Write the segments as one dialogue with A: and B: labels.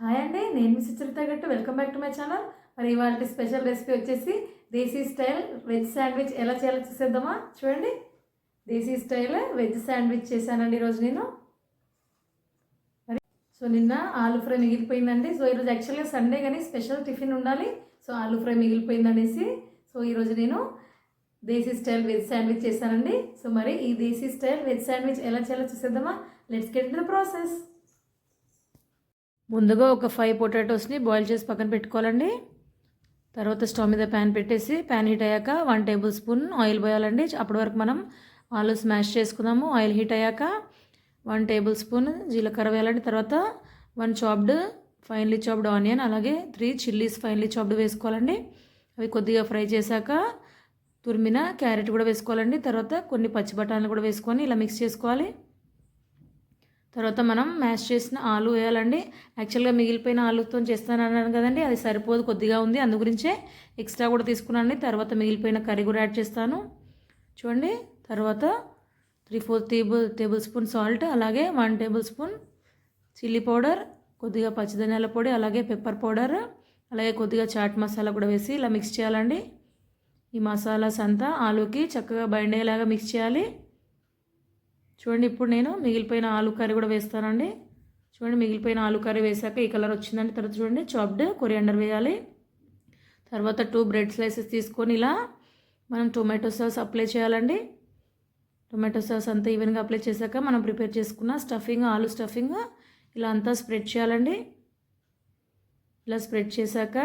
A: Hi అండి నేను మీ Sucharitha Gattu. Welcome back to my channel మరి ఇవాళ స్పెషల్ రెసిపీ వచ్చేసి దేశీ స్టైల్ వెజ్ శాండ్విచ్ ఎలా చేయాలో చూసేద్దామా? చూడండి. దేశీ స్టైల్ వెజ్ శాండ్విచ్ చేశానండి ఈరోజు నేను. మరి సో నిన్న ఆలు ఫ్రై మిగిలిపోయిందండి. సో ఈరోజు యాక్చువల్గా సండే కానీ స్పెషల్ టిఫిన్ ఉండాలి. సో ఆలు ఫ్రై మిగిలిపోయింది అనేసి సో ఈరోజు నేను దేశీ స్టైల్ వెజ్ శాండ్విచ్ చేశానండి. సో మరి ఈ దేశీ స్టైల్ వెజ్ శాండ్విచ్ ఎలా చేయాలో చూసేద్దామా? లెట్స్ గెట్ ద ప్రాసెస్ ముందుగా ఒక ఫైవ్ పొటాటోస్ని బాయిల్ చేసి పక్కన పెట్టుకోవాలండి. తర్వాత స్టవ్ మీద ప్యాన్ పెట్టేసి ప్యాన్ హీట్ అయ్యాక వన్ టేబుల్ స్పూన్ ఆయిల్ పోయాలండి. అప్పటి వరకు మనం ఆలు స్మాష్ చేసుకుందాము. ఆయిల్ హీట్ అయ్యాక వన్ టేబుల్ స్పూన్ జీలకర్ర వేయాలండి. తర్వాత one chopped finely chopped onion అలాగే త్రీ చిల్లీస్ ఫైన్లీ చాప్డ్ వేసుకోవాలండి. అవి కొద్దిగా ఫ్రై చేశాక తురిమిన క్యారెట్ కూడా వేసుకోవాలండి. తర్వాత కొన్ని పచ్చి బఠానీలు కూడా వేసుకొని ఇలా మిక్స్ చేసుకోవాలి. తర్వాత మనం మ్యాష్ చేసిన ఆలు వేయాలండి. యాక్చువల్గా మిగిలిపోయిన ఆలుతో చేస్తాను అన్నాను కదండి అది సరిపోదు కొద్దిగా ఉంది. అందు గురించే ఎక్స్ట్రా కూడా తీసుకున్నాను తర్వాత మిగిలిపోయిన కర్రీ కూడా యాడ్ చేస్తాను. చూడండి తర్వాత three four table tablespoon salt అలాగే one tablespoon chilli powder కొద్దిగా పచ్చిధనియాల పొడి అలాగే పెప్పర్ పౌడర్ అలాగే కొద్దిగా చాట్ మసాలా కూడా వేసి ఇలా మిక్స్ చేయాలండి. ఈ మసాలాస్ అంతా ఆలూకి చక్కగా బైండ్ అయ్యేలాగా మిక్స్ చేయాలి. చూడండి ఇప్పుడు నేను మిగిలిపోయిన ఆలు కర్రీ కూడా వేస్తానండి. చూడండి మిగిలిపోయిన ఆలు కర్రీ వేసాక ఈ కలర్ వచ్చిందండి. తర్వాత చూడండి చాప్డ్ కొరియాండర్ వేయాలి. తర్వాత టూ బ్రెడ్ స్లైసెస్ తీసుకొని ఇలా మనం టొమాటో సాస్ అప్లై చేయాలండి. టొమాటో సాస్ అంతా ఈవెన్గా అప్లై చేశాక మనం ప్రిపేర్ చేసుకున్న స్టఫింగ్ ఆలు స్టఫింగ్ ఇలా అంతా స్ప్రెడ్ చేయాలండి. ఇలా స్ప్రెడ్ చేశాక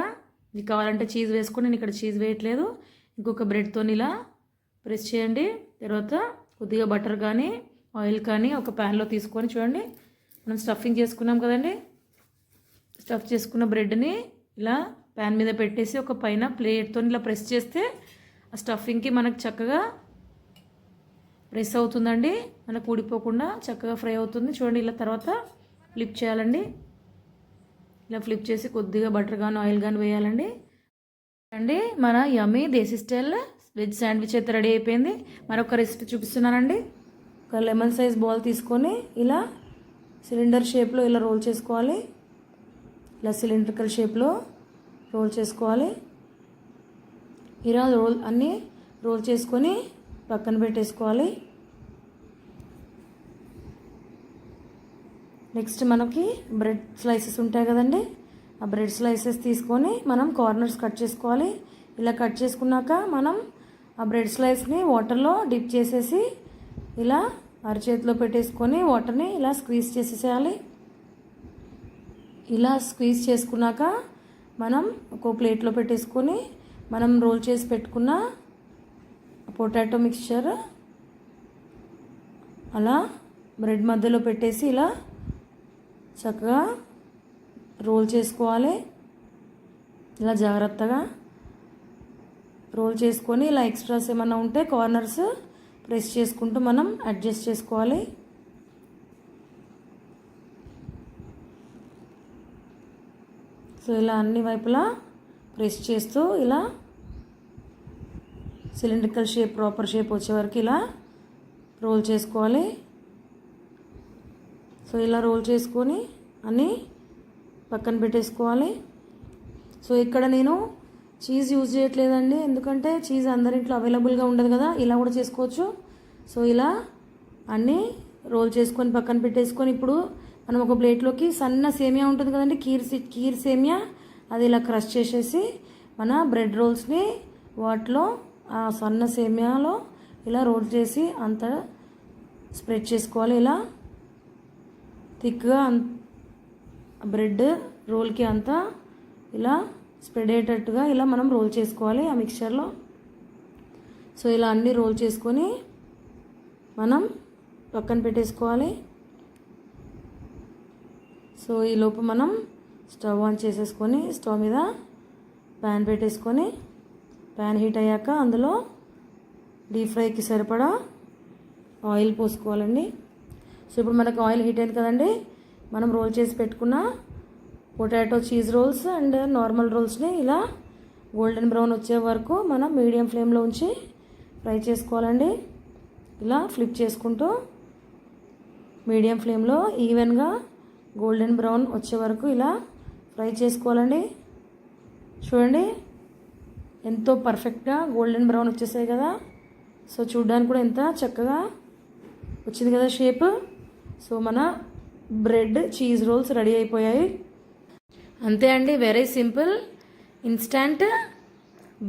A: మీకు కావాలంటే చీజ్ వేసుకొని నేను ఇక్కడ చీజ్ వేయట్లేదు. ఇంకొక బ్రెడ్తో ఇలా ప్రెస్ చేయండి. తర్వాత కొద్దిగా బటర్ కానీ ఆయిల్ కానీ ఒక ప్యాన్లో తీసుకొని చూడండి. మనం స్టఫింగ్ చేసుకున్నాం కదండి. స్టఫ్ చేసుకున్న బ్రెడ్ని ఇలా ప్యాన్ మీద పెట్టేసి ఒక పైన ప్లేట్తో ఇలా ప్రెస్ చేస్తే ఆ స్టఫింగ్కి మనకు చక్కగా ప్రెస్ అవుతుందండి. మనకు ఊడిపోకుండా చక్కగా ఫ్రై అవుతుంది. చూడండి ఇలా తర్వాత ఫ్లిప్ చేయాలండి. ఇలా ఫ్లిప్ చేసి కొద్దిగా బటర్ కానీ ఆయిల్ కానీ వేయాలండి. అండి మన yummy desi style veg sandwich అయితే రెడీ అయిపోయింది. మరొక రెసిపీ చూపిస్తున్నానండి. ఒక లెమన్ సైజ్ బాల్ తీసుకొని ఇలా సిలిండర్ షేప్లో ఇలా రోల్ చేసుకోవాలి. ఇలా సిలిండ్రికల్ షేప్లో రోల్ చేసుకోవాలి. ఇలా రోల్ అన్నీ రోల్ చేసుకొని పక్కన పెట్టేసుకోవాలి. నెక్స్ట్ మనకి బ్రెడ్ స్లైసెస్ ఉంటాయి కదండి. ఆ బ్రెడ్ స్లైసెస్ తీసుకొని మనం కార్నర్స్ కట్ చేసుకోవాలి. ఇలా కట్ చేసుకున్నాక మనం ఆ బ్రెడ్ స్లైస్ని వాటర్లో డిప్ చేసేసి ఇలా అరచేతిలో పెట్టేసుకొని వాటర్ని ఇలా స్క్వీజ్ చేసేసేయాలి. ఇలా స్క్వీజ్ చేసుకున్నాక మనం ఒక ప్లేట్లో పెట్టేసుకొని మనం రోల్ చేసి పెట్టుకున్న పొటాటో మిక్చర్ అలా బ్రెడ్ మధ్యలో పెట్టేసి ఇలా చక్కగా రోల్ చేసుకోవాలి. ఇలా జాగ్రత్తగా రోల్ చేసుకొని ఇలా ఎక్స్ట్రాస్ ఏమైనా ఉంటే కార్నర్స్ ప్రెస్ చేసుకుంటూ మనం అడ్జస్ట్ చేసుకోవాలి. సో ఇలా అన్ని వైపులా ప్రెస్ చేస్తూ ఇలా సిలిండ్రికల్ షేప్ ప్రాపర్ షేప్ వచ్చే వరకు ఇలా రోల్ చేసుకోవాలి. సో ఇలా రోల్ చేసుకొని అన్నీ పక్కన పెట్టేసుకోవాలి. సో ఇక్కడ నేను చీజ్ యూజ్ చేయట్లేదండి. ఎందుకంటే చీజ్ అందరింట్లో అవైలబుల్గా ఉండదు కదా. ఇలా కూడా చేసుకోవచ్చు. సో ఇలా అన్నీ రోల్ చేసుకొని పక్కన పెట్టేసుకొని ఇప్పుడు మనం ఒక ప్లేట్లోకి సన్న సేమియా ఉంటుంది కదండి. కీర్ కీర్ సేమియా. అది ఇలా క్రష్ చేసేసి మన బ్రెడ్ రోల్స్ని వాటిలో ఆ సన్న సేమియాలో ఇలా రోల్ చేసి అంత స్ప్రెడ్ చేసుకోవాలి. ఇలా థిక్గా బ్రెడ్ రోల్కి అంతా ఇలా స్ప్రెడ్ అయ్యేటట్టుగా ఇలా మనం రోల్ చేసుకోవాలి ఆ మిక్చర్లో. సో ఇలా అన్నీ రోల్ చేసుకొని మనం పక్కన పెట్టేసుకోవాలి. సో ఈ లోపు మనం స్టవ్ ఆన్ చేసేసుకొని స్టవ్ మీద ప్యాన్ పెట్టేసుకొని ప్యాన్ హీట్ అయ్యాక అందులో డీప్ ఫ్రైకి సరిపడా ఆయిల్ పోసుకోవాలండి. సో ఇప్పుడు మనకు ఆయిల్ హీట్ అయింది కదండి మనం రోల్ చేసి పెట్టుకున్న potato cheese rolls and normal రోల్స్ని ఇలా గోల్డెన్ బ్రౌన్ వచ్చే వరకు మనం మీడియం ఫ్లేమ్లో ఉంచి ఫ్రై చేసుకోవాలండి. ఇలా ఫ్లిప్ చేసుకుంటూ మీడియం ఫ్లేమ్లో ఈవెన్గా గోల్డెన్ బ్రౌన్ వచ్చే వరకు ఇలా ఫ్రై చేసుకోవాలండి. చూడండి ఎంతో పర్ఫెక్ట్గా గోల్డెన్ బ్రౌన్ వచ్చేసాయి కదా. సో చూడ్డానికి కూడా ఎంత చక్కగా వచ్చింది కదా షేప్. సో మన బ్రెడ్ చీజ్ రోల్స్ రెడీ అయిపోయాయి. అంతే అండి very simple instant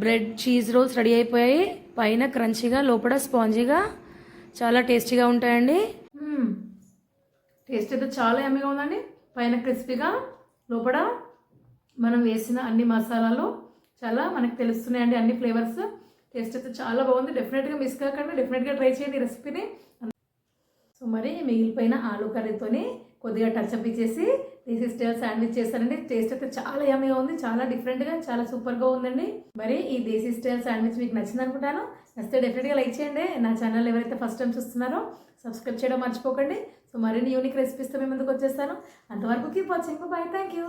A: bread cheese rolls ready అయిపోయాయి. పైన క్రంచీగా లోపల స్పాంజీగా చాలా టేస్టీగా ఉంటాయండి. టేస్ట్ అయితే చాలా ఎమ్మగా ఉందండి. పైన క్రిస్పీగా లోపల మనం వేసిన అన్ని మసాలాలు చాలా మనకు తెలుస్తున్నాయండి అన్ని ఫ్లేవర్స్. టేస్ట్ అయితే చాలా బాగుంది. డెఫినెట్గా మిస్ కాకండి. డెఫినెట్గా ట్రై చేయండి ఈ రెసిపీని సో మరి మిగిలిపోయిన ఆలూ కర్రీతోని కొద్దిగా టచ్అప్ ఇచ్చేసి దేశీ స్టైల్ శాండ్విచ్ చేస్తానండి. టేస్ట్ అయితే చాలా యమ్మీగా ఉంది. చాలా డిఫరెంట్గా చాలా సూపర్గా ఉందండి. మరి ఈ దేశీ స్టైల్ శాండ్విచ్ మీకు నచ్చింది అనుకుంటాను నచ్చితే డెఫినెట్గా లైక్ చేయండి. నా ఛానల్ ఎవరైతే ఫస్ట్ టైం చూస్తున్నారో సబ్స్క్రైబ్ చేయడం మర్చిపోకండి. సో మరిన్ని యూనిక్ రెసిపీస్తో మేము ముందుకు వచ్చేస్తాను. అంతవరకు keep watching bye thank you